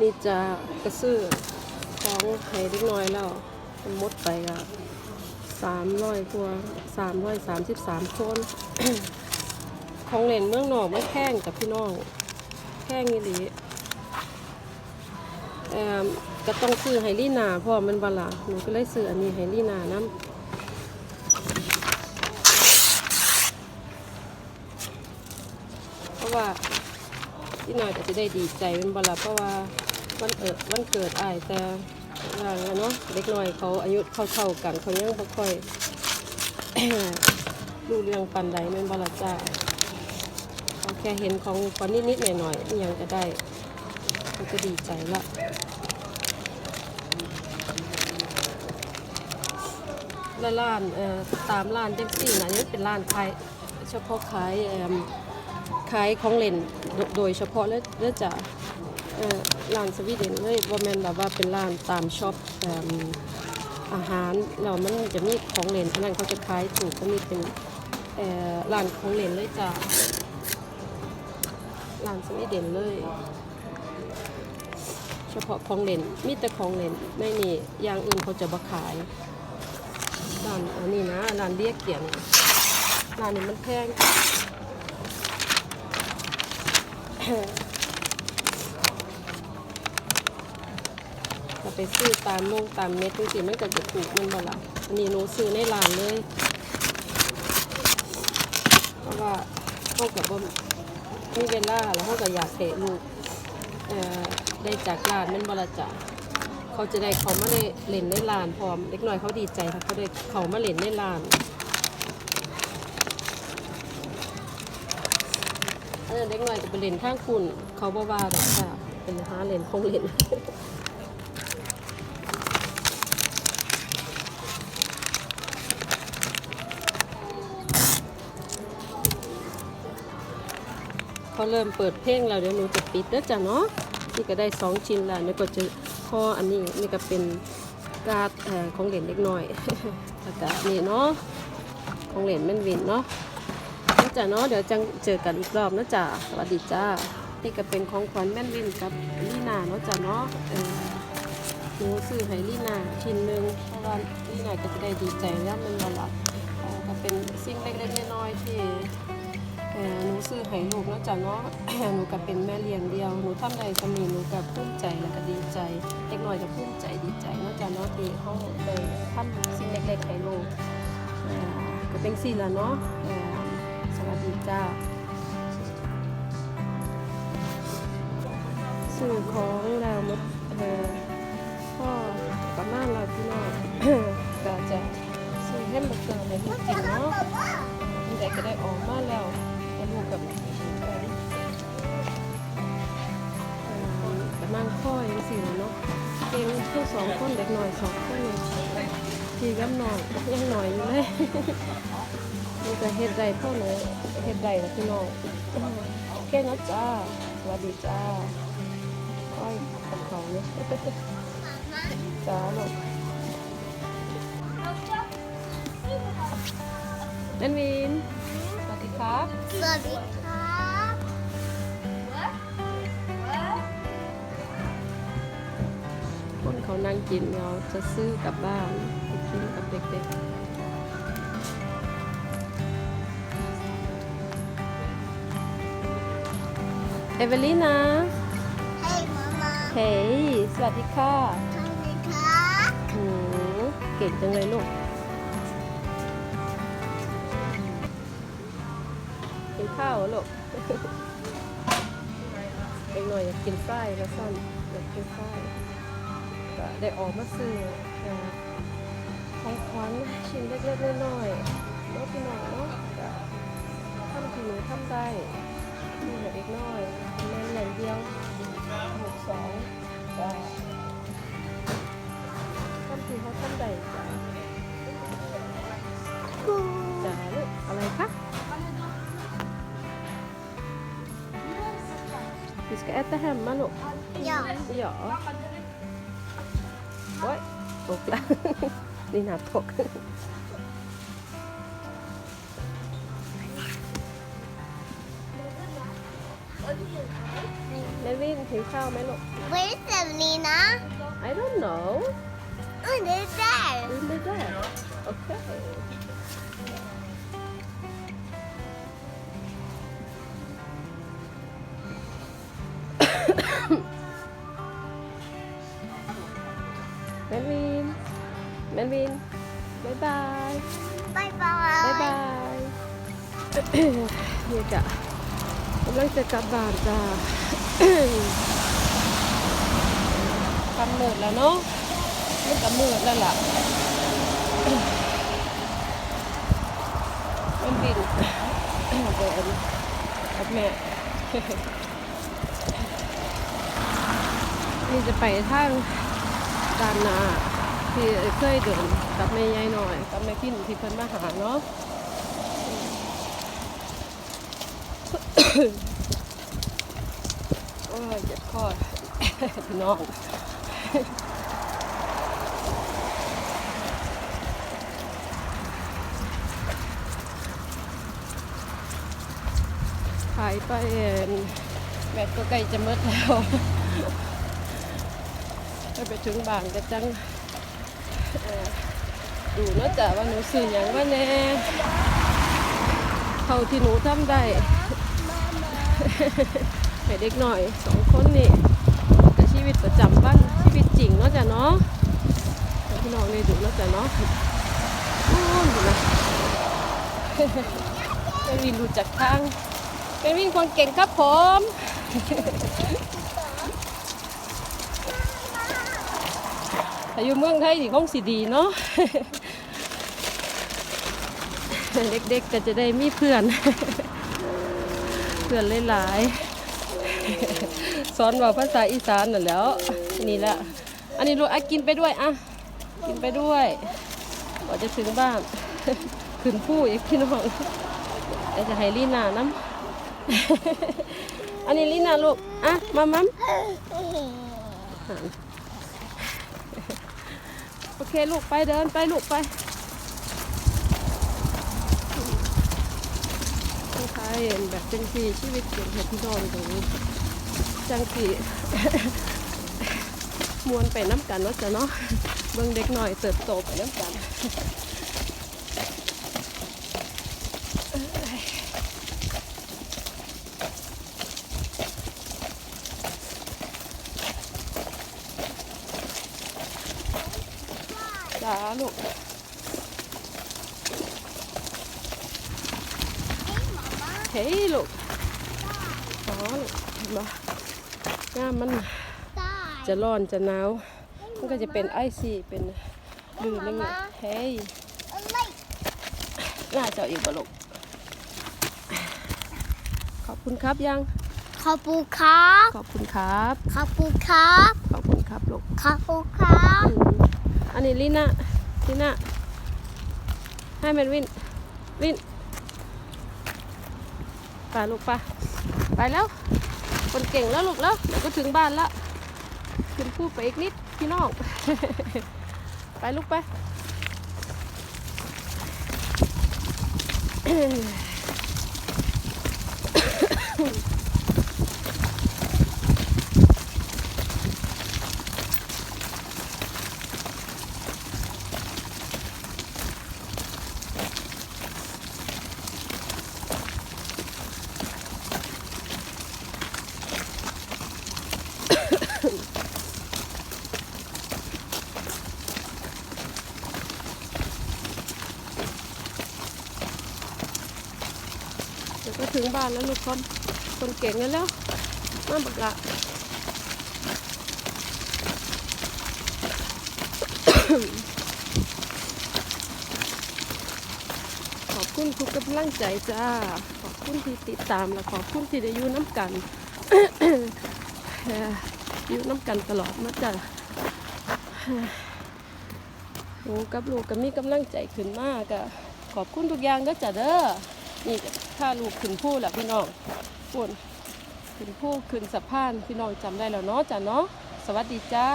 นี่จะกระซื้อของให้เล็กน้อยแล้วมันมดไปอะสามร้อยกว่าสามร้อยสามสิบสามคนของเล่นเมืองนอกไม่แพงกับพี่น้องแพงอีหลีเอ่อก็ต้องซื้อไฮลี่นาพ่อมันบลาหนูก็เลยซื้ออันนี้ไฮลี่นาน้ำเพราะว่า พี่น้อยก็จะได้ดีใจเป็นบลาเพราะว่าวันเอิดวันเกิดอายแต่ว่าแล้วเนาะเด็กน้อยเขาอายุเท่าๆกันเขายังบ่ค่อยรู้เรื่องปันใดแม่นบลาจ้าเขาแค่เห็นของขวัญนิดๆหน่อยๆอหยังก็ได้มันก็ดีใจละแล้วร้านเอ่อตามร้านจังซี่นะนี่เป็นร้านขายเฉพาะขายเอิ่ม ขายของเล่นโดยเฉพาะเลยเลยจะร้านสวีเดนเลยบ่าแม่นแบบว่าเป็นร้านตามช็อปอาหารแล้วมันจะมีของเล่นอันนั้นเขาจะขายถูกก็มีเป็นร้านของเล่นเลยจ้ะร้านสวีเดนเลยเฉพาะของเล่นมีแต่ของเล่นไม่มีอย่างอื่นเขาจะบ่ขายร้านอันนี้นะร้านเรียกเกียงร้านนี้มันแพง ถ้าไปซื้อตามมงตามเม็ดจริงๆมันก็จะถูกมันบ่ละอันนี้หนูซื้อในร้านเลย เพราะว่าเขากับบ่มีเวลาแล้วเขาก็อยากเตะลูกได้จากลานมันบละจ่าเขาจะได้เขามาในเล่นในลานพร้อม เล็กน้อยเขาดีใจค่ะเขาได้เขามาเล่นในลาน อันนั้นเล็กน้อยจะไปเล่นข้างคุณเขาบ่ว่าดอกค่ะเป็นหาเล่นคงเล่นพอเริ่มเปิดเพลงแล้วเดี๋ยวหนูจะปิดแล้วจ้ะเนาะนี่ก็ได้สองชิ้นแล้วนี่ก็จะพออันนี้นี่ก็เป็นการ์ดของเหรียญเล็กน้อยแล้วก็นี่เนาะของเหรียญแม่นวินเนาะ จ้ะเนาะเดี๋ยวจังเจอกันอีกรอบนะจ้ะสวัสดีจ้านี่ก็เป็นของขวัญแม่นวินกับลี่นาเนาะจ้ะเนาะเออหนูซื้อให้ลี่นาชิ้นหนึ่งเพราะว่าลี่นาก็จะได้ดีใจแล้วมันมาลก็เป็นสิ่งเล็กๆน้อยๆที่หนูซื้อให้ลูกแล้วจ้ะเนาะหนูก็เป็นแม่เลี้ยงเดียวหนูทำได้สมีหนูก็ภูมิใจแล้วก็ดีใจเด็กน้อยก็ภูมิใจดีใจเนาะจ้ะเนาะที่เขาได้ทำสิ่งเล็กๆให้ลูกก็เป็นสี่งละเนาะ วัสดีจ้าซื้อของแล้วหมดเออพ่อประมาเราพี่น้องก็จะซื้อแฮมเบอร์เกอร์ให้ลูกกินเนาะที่ใดก็ได้ออกมาแล้วก็ลูกกับเอ่อเอ่อกำลังค่อยสิเนาะเก่งทั้งสองคนเด็กหน่อยสองคนเลยพี่กับน้องยังหน่อยอยู่เลย นี่ก็เฮ็ดได้พ่อหนูเฮ็ดได้แล้วพี่น้องแค่นะจ้าสวัสดีจ้าอ้อยกับเขาเนี่ยจ้าลูกนันวิน สวัสดีครับ สวัสดีครับคนเขานั่งกินเราจะซื้อกลับบ้านไปกินกับเด็กๆ อเวลีนาให้มามาเฮ้ยสวัสดีค่ะทำไมครับหือเก่งจังเลยลูกกินข้าวเหรอลูกเด็กหน่อยอยากกินไส้แล้วสั้นอยากกินไส้ก็ได้ออกมาซื้อเอ่อของขวัญชิ้นเล็กๆน้อยๆเนาะพี่น้องเนาะก็ทำที่หนูทำได้ นี่เด็กน้อยแม่นแหล่งเดียวหกสองจ้าทำคือเขาทำใดจ้าจ้าลูกอะไรคะ Vi ska äta hemma nu. หยอก Ja. Oj, bubbla. Dina tåg. แมนวินหิวข้าวไหมลูก Where's Selena? I don't know Oh, they're there. in the bed okay Melvin Melvin bye bye Bye บาย bye. บาย นี่จ้ะก ำลังจะกลับบ้านจ้ากำเนิดแล้วเนาะมันกำเนิดแล้วล่ะมันบินเดินกับแม่นี่จะไปทางด้านหน้าที่เคยเดินกับแม่ยายหน่อย กับแม่พินที่เพิ่นมาหาเนาะ โอ้ยเจ็บคอพี่น้องขายไปเอิ่มแบตก็ใกล้จะหมดแล้วถ้าไปถึงบ้านก็จังดูนะจ้ะว่าหนูซื้ออย่างว่าแน่เท่าที่หนูทำได้ ให้เด็กหน่อยสองคนนี่กับชีวิตประจำวันชีวิตจริงเนาะจ้ะเนาะพี่น้องได้ดูเนาะจ้ะเนาะอู้ดูนะเป็นวินดูจากทางเป็นวินคนเก่งครับผมอายุเมืองไทยนี่คงสิดีเนาะเด็กๆก็จะได้มีเพื่อน พื่อนหลายๆสอนว่าภาษาอีสานน่ะแล้วนี่แหละอันนี้ลูกอะกินไปด้วยอะกินไปด้วยกว่าจะถึงบ้านขึ้นผู้อีกพี่น้องแต่จะให้ลีนาน้ำอันนี้ลีนาลูกอะมามัมโอเคลูกไปเดินไปลูกไปต้องใช้ แบบเป็นสีชีวิตเกี่ยวกับพี่น้องตรงนี้จังสีมวนไปน้ำกันเนาะจ้ะเนาะเบิ่งเด็กหน่อยเติบโตไปน้ำกันจ้าลูก เฮ้ยลูกอ๋อลูกเห็นปะงามมัน Die. จะร้อนจะหนาว มันก็จะเป็นไอซีเป็นดื้อนึงอะเฮ้ย A light. น่าจะเอาอีกบ่ลูกขอบคุณครับยัง ขอบคุณครับ ขอบคุณครับ ขอบคุณครับ ขอบคุณครับลูก ขอบคุณครับอืมอันนี้ลิน่าลิน่าให้แมนวินวิน ไปลูกไปไปแล้วคนเก่งแล้วลูกแล้วเดี๋ยวก็ถึงบ้านแล้วขึ้นพูดไปอีกนิดพี่น้อง ไปลูกไป เดี๋ยวก็ถึง บ้านแล้วลูกคนคนเก่งแล้วแล้วมาบักละขอบคุณทุกกำลังใจจ้า ขอบคุณที่ติดตามและขอบคุณที่ได้อยู่น้ำกันอยู่น้ำกันตลอดมาจ้ะหนูกับลูกก็มีกำลังใจขึ้นมากอะขอบคุณทุกอย่างเด้อจ้ะเด้อนี่จ้ะ ถ้าลูกขึ้นผู้แหละพี่น้องปุ่นขึ้นผู้ขึ้นสะพานพี่น้องจำได้แล้วเนาะจ้ะเนาะสวัสดีจ้า